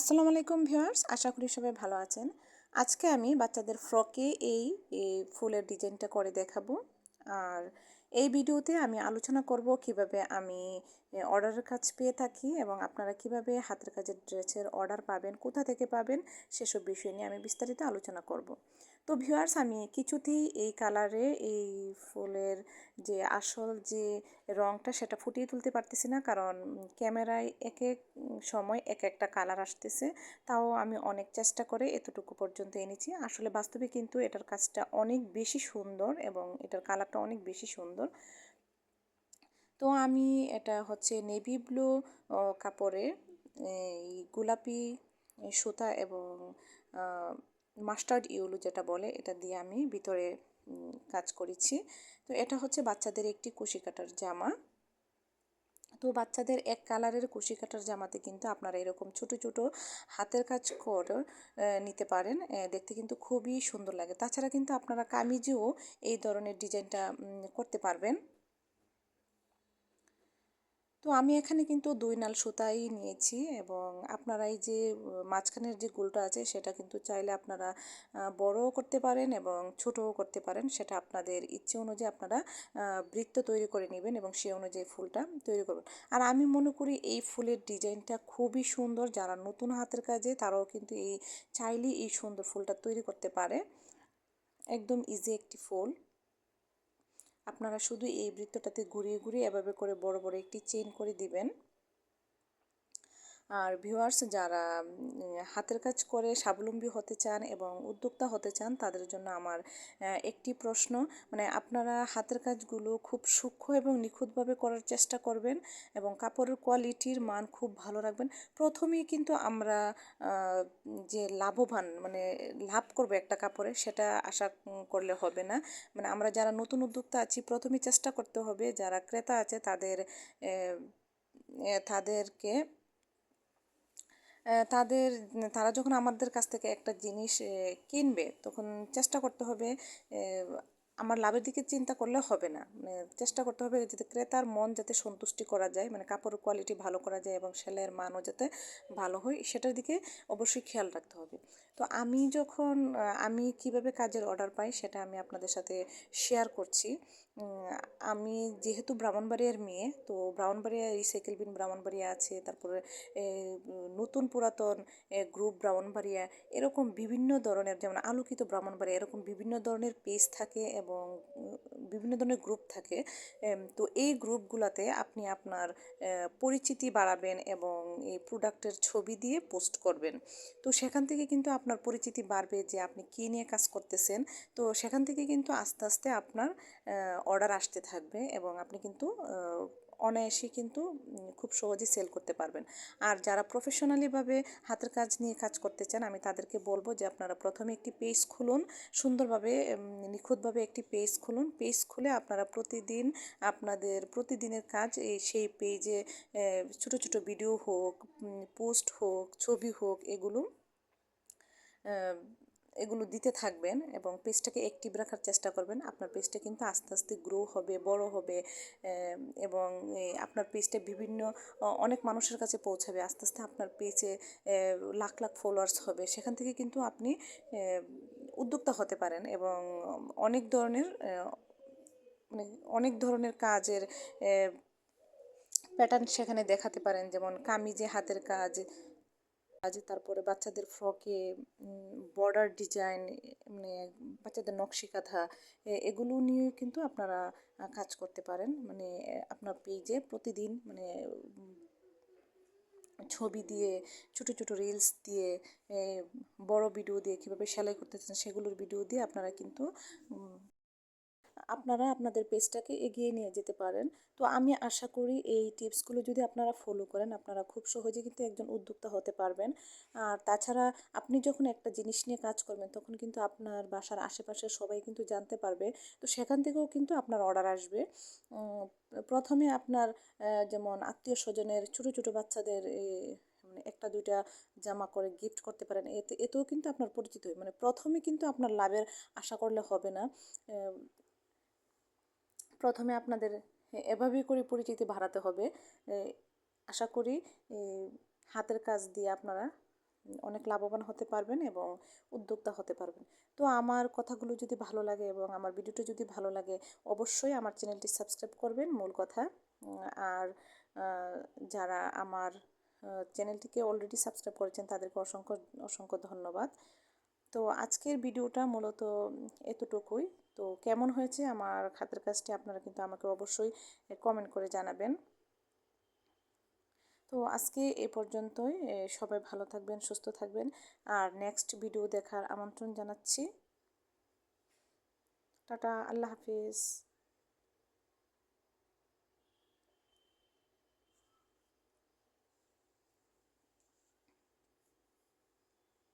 আসসালামু আলাইকুম ভিউয়ার্স, আশা করি সবাই ভালো আছেন। আজকে আমি বাচ্চাদের ফ্রকে এই ফুলের ডিজাইনটা করে দেখাবো। আর এই ভিডিওতে আমি আলোচনা করব কীভাবে আমি অর্ডারের কাজ পেয়ে থাকি এবং আপনারা কীভাবে হাতের কাজের ড্রেসের অর্ডার পাবেন, কোথা থেকে পাবেন, সেসব বিষয় নিয়ে আমি বিস্তারিত আলোচনা করব। তো ভিউয়ার্স আমি কিছুতেই এই কালারে এই ফুলের যে আসল যে রঙটা সেটা ফুটিয়ে তুলতে পারতেছি না। কারণ ক্যামেরায় এক এক সময় এক একটা কালার আসতেছে। তাও আমি অনেক চেষ্টা করে এতটুকু পর্যন্ত এনেছি। আসলে বাস্তবে কিন্তু এটার কাজটা অনেক বেশি সুন্দর এবং এটার কালারটা অনেক বেশি সুন্দর। তো আমি এটা হচ্ছে নেভি ব্লু কাপড়ে এই, গোলাপি, সুতা এবং মাস্টার্ড ইউলু যেটা বলে, এটা দিয়ে আমি ভিতরে কাজ করেছি। তো এটা হচ্ছে বাচ্চাদের একটি কুশি কাটার জামা। তো বাচ্চাদের এক কালারের কুশি কাটার জামাতে কিন্তু আপনারা এরকম ছোট ছোট হাতের কাজ করে নিতে পারেন। দেখতে কিন্তু খুবই সুন্দর লাগে। তাছাড়া কিন্তু আপনারা কামিজেও এই ধরনের ডিজাইনটা করতে পারবেন। তো আমি এখানে কিন্তু দুই নাল সুতাই নিয়েছি এবং আপনারা এই যে মাঝখানের যে গোলটা আছে সেটা কিন্তু চাইলে আপনারা বড়ও করতে পারেন এবং ছোটও করতে পারেন। সেটা আপনাদের ইচ্ছে অনুযায়ী আপনারা বৃত্ত তৈরি করে নেবেন এবং সে অনুযায়ী ফুলটা তৈরি করবেন। আর আমি মনে করি এই ফুলের ডিজাইনটা খুবই সুন্দর। যারা নতুন হাতের কাজে তারাও কিন্তু এই, চাইলেই এই সুন্দর ফুলটা তৈরি করতে পারে। একদম ইজি একটি ফুল। আপনারা শুধু এই বৃত্তটাতে ঘুরিয়ে ঘুরিয়ে এভাবে করে বড় বড় একটি চেইন করে দিবেন। আর ভিউয়ার্স যারা হাতের কাজ করে স্বাবলম্বী হতে চান এবং উদ্যোক্তা হতে চান, তাদের জন্য আমার একটি প্রশ্ন। মানে আপনারা হাতের কাজগুলো খুব সূক্ষ্ম এবং নিখুঁতভাবে করার চেষ্টা করবেন এবং কাপড়ের কোয়ালিটির মান খুব ভালো রাখবেন। প্রথমেই কিন্তু আমরা যে লাভবান মানে লাভ করব একটা কাপড়ে, সেটা আশা করলে হবে না। মানে আমরা যারা নতুন উদ্যোক্তা আছি প্রথমে চেষ্টা করতে হবে, যারা ক্রেতা আছে, তাদের তাদেরকে তাদের তারা যখন আমাদের কাছ থেকে একটা জিনিস কিনবে তখন চেষ্টা করতে হবে আমার লাভের দিকে চিন্তা করলে হবে না। মানে চেষ্টা করতে হবে যাতে ক্রেতার মন যাতে সন্তুষ্টি করা যায় মানে কাপড়ের কোয়ালিটি ভালো করা যায় এবং সেলাইয়ের মানও যাতে ভালো হয়, সেটার দিকে অবশ্যই খেয়াল রাখতে হবে। তো আমি যখন আমি কীভাবে কাজের অর্ডার পাই সেটা আমি আপনাদের সাথে শেয়ার করছি। আমি যেহেতু ব্রাহ্মণবাড়িয়ার মেয়ে, তো ব্রাহ্মণবাড়িয়া রিসাইকেল বিন ব্রাহ্মণবাড়িয়া আছে, তারপরে নতুন পুরাতন গ্রুপ ব্রাহ্মণবাড়িয়া, এরকম বিভিন্ন ধরনের, যেমন আলোকিত ব্রাহ্মণবাড়িয়া, এরকম বিভিন্ন ধরনের পেজ থাকে এবং বিভিন্ন ধরনের গ্রুপ থাকে তো এই গ্রুপগুলোতে আপনি আপনার পরিচিতি বাড়াবেন এবং এই প্রোডাক্টের ছবি দিয়ে পোস্ট করবেন। তো সেখান থেকে কিন্তু আপনার পরিচিতি বাড়বে যে আপনি কী নিয়ে কাজ করতেছেন। তো সেখান থেকে কিন্তু আস্তে আস্তে আপনার অর্ডার আসতে থাকবে এবং আপনি কিন্তু অনায়াসে কিন্তু খুব সহজেই সেল করতে পারবেন। আর যারা প্রফেশনালিভাবে হাতের কাজ নিয়ে কাজ করতে চান, আমি তাদেরকে বলব যে আপনারা প্রথমে একটি পেজ খুলুন, সুন্দরভাবে নিখুঁতভাবে একটি পেজ খুলুন। পেজ খুলে আপনারা প্রতিদিন আপনাদের প্রতিদিনের কাজ, এই সেই পেজে ছোট ছোট ভিডিও হোক পোস্ট হোক, ছবি হোক, এগুলো এগুলো দিতে থাকবেন এবং পেজটাকে অ্যাক্টিভ রাখার চেষ্টা করবেন। আপনার পেজটা কিন্তু আস্তে আস্তে গ্রো হবে, বড় হবে এবং আপনার পেজটা বিভিন্ন অনেক মানুষের কাছে পৌঁছাবে। আস্তে আস্তে আপনার পেজে লাখ লাখ ফলোয়ার্স হবে। সেখান থেকে কিন্তু আপনি উদ্যোক্তা হতে পারেন এবং অনেক ধরনের মানে অনেক ধরনের কাজের প্যাটার্ন সেখানে দেখাতে পারেন। যেমন কামিজে হাতের কাজ কাজ তারপরে বাচ্চাদের ফ্রকে বর্ডার ডিজাইন মানে বাচ্চাদের নকশি কাঁথা এগুলো নিয়ে কিন্তু আপনারা কাজ করতে পারেন। মানে আপনার পেজে প্রতিদিন মানে ছবি দিয়ে, ছোটো ছোটো রিলস দিয়ে বড় ভিডিও দিয়ে কীভাবে সেলাই করতেছেন সেগুলোর ভিডিও দিয়ে আপনারা কিন্তু আপনারা আপনাদের পেজটাকে এগিয়ে নিয়ে যেতে পারেন। তো আমি আশা করি এই টিপসগুলো যদি আপনারা ফলো করেন, আপনারা খুব সহজে কিন্তু একজন উদ্যোক্তা হতে পারবেন। আর তাছাড়া আপনি যখন একটা জিনিস নিয়ে কাজ করবেন, তখন কিন্তু আপনার বাসার আশেপাশের সবাই কিন্তু জানতে পারবে। তো সেখান থেকেও কিন্তু আপনার অর্ডার আসবে। প্রথমে আপনার যেমন আত্মীয় স্বজনের ছোটো ছোটো বাচ্চাদের মানে একটা দুইটা জামা করে গিফট করতে পারেন। এতে, এতেও কিন্তু আপনার পরিচিত মানে প্রথমে কিন্তু আপনার লাভের আশা করলে হবে না। প্রথমে আপনাদের এভাবেই করে পরিচিতি বাড়াতে হবে। আশা করি হাতের কাজ দিয়ে আপনারা অনেক লাভবান হতে পারবেন এবং উদ্যোক্তা হতে পারবেন। তো আমার কথাগুলো যদি ভালো লাগে এবং আমার ভিডিওটা যদি ভালো লাগে, অবশ্যই আমার চ্যানেলটি সাবস্ক্রাইব করবেন, মূল কথা। আর যারা আমার চ্যানেলটিকে অলরেডি সাবস্ক্রাইব করেছেন, তাদেরকে অসংখ্য অসংখ্য ধন্যবাদ। তো আজকের ভিডিওটা মূলত এতটুকুই। তো কেমন হয়েছে আমার খাতের কাজটি আপনারা কিন্তু আমাকে অবশ্যই কমেন্ট করে জানাবেন। তো আজকে এ পর্যন্তই সবাই ভালো থাকবেন, সুস্থ থাকবেন। আর নেক্সট ভিডিও দেখার আমন্ত্রণ জানাচ্ছি। টাটা, আল্লাহ হাফিজ।